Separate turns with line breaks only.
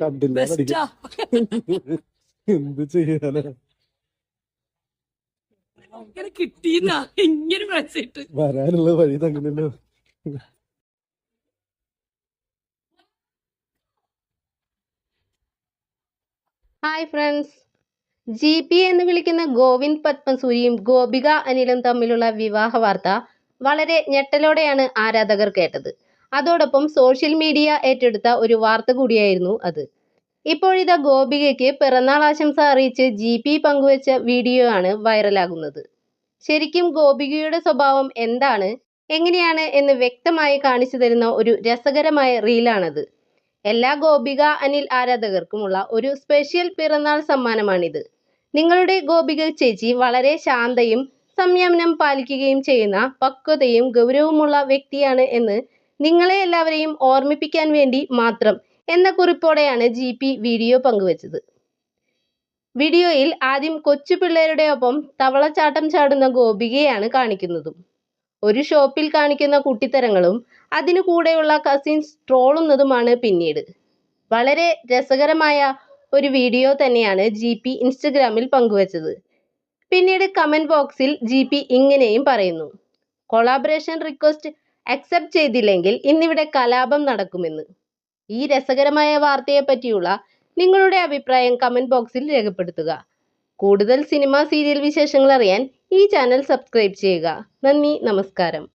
കണ്ടില്ല എന്ത് ചെയ്യാനാ? വരാനുള്ള വഴി തങ്ങനല്ലോ
ഹായ് ഫ്രണ്ട്സ് ജി പി എന്ന് വിളിക്കുന്ന ഗോവിന്ദ് പത്മസൂരിയും ഗോപിക അനിലും തമ്മിലുള്ള വിവാഹ വാർത്ത വളരെ ഞെട്ടലോടെയാണ് ആരാധകർ കേട്ടത്. അതോടൊപ്പം സോഷ്യൽ മീഡിയ ഏറ്റെടുത്ത ഒരു വാർത്ത കൂടിയായിരുന്നു അത്. ഇപ്പോഴിതാ ഗോപികയ്ക്ക് പിറന്നാൾ ആശംസ അറിയിച്ച് ജി പി പങ്കുവച്ച വീഡിയോ ആണ് വൈറലാകുന്നത് ശരിക്കും ഗോപികയുടെ സ്വഭാവം എന്താണ്? എങ്ങനെയാണ് എന്ന് വ്യക്തമായി കാണിച്ചു തരുന്ന ഒരു രസകരമായ റീലാണത് എല്ലാ ഗോപിക അനിൽ ആരാധകർക്കുമുള്ള ഒരു സ്പെഷ്യൽ പിറന്നാൾ സമ്മാനമാണിത്. നിങ്ങളുടെ ഗോപിക ചേച്ചി വളരെ ശാന്തയും സംയമനം പാലിക്കുകയും ചെയ്യുന്ന പക്വതയും ഗൗരവമുള്ള വ്യക്തിയാണ് എന്ന് നിങ്ങളെ എല്ലാവരെയും ഓർമ്മിപ്പിക്കാൻ വേണ്ടി മാത്രം എന്ന കുറിപ്പോടെയാണ് ജി പി വീഡിയോ പങ്കുവച്ചത്. വീഡിയോയിൽ ആദ്യം കൊച്ചു പിള്ളേരുടെ ഒപ്പം തവളച്ചാട്ടം ചാടുന്ന ഗോപികയാണ് കാണിക്കുന്നതും. ഒരു ഷോപ്പിൽ കാണിക്കുന്ന കുട്ടിത്തരങ്ങളും അതിനു കൂടെയുള്ള കസിൻസ് ട്രോളുന്നതുമാണ് പിന്നീട്. വളരെ രസകരമായ ഒരു വീഡിയോ തന്നെയാണ് ജി പി ഇൻസ്റ്റഗ്രാമിൽ പങ്കുവച്ചത്. പിന്നീട് കമന്റ് ബോക്സിൽ ജി പി ഇങ്ങനെയും പറയുന്നു. കൊളാബറേഷൻ റിക്വസ്റ്റ് അക്സെപ്റ്റ് ചെയ്തില്ലെങ്കിൽ ഇന്നിവിടെ കലാപം നടക്കുമെന്ന്. ഈ രസകരമായ വാർത്തയെ പറ്റിയുള്ള നിങ്ങളുടെ അഭിപ്രായം കമന്റ് ബോക്സിൽ രേഖപ്പെടുത്തുക. കൂടുതൽ സിനിമ സീരിയൽ വിശേഷങ്ങൾ അറിയാൻ ഈ ചാനൽ സബ്സ്ക്രൈബ് ചെയ്യുക. നന്ദി നമസ്കാരം.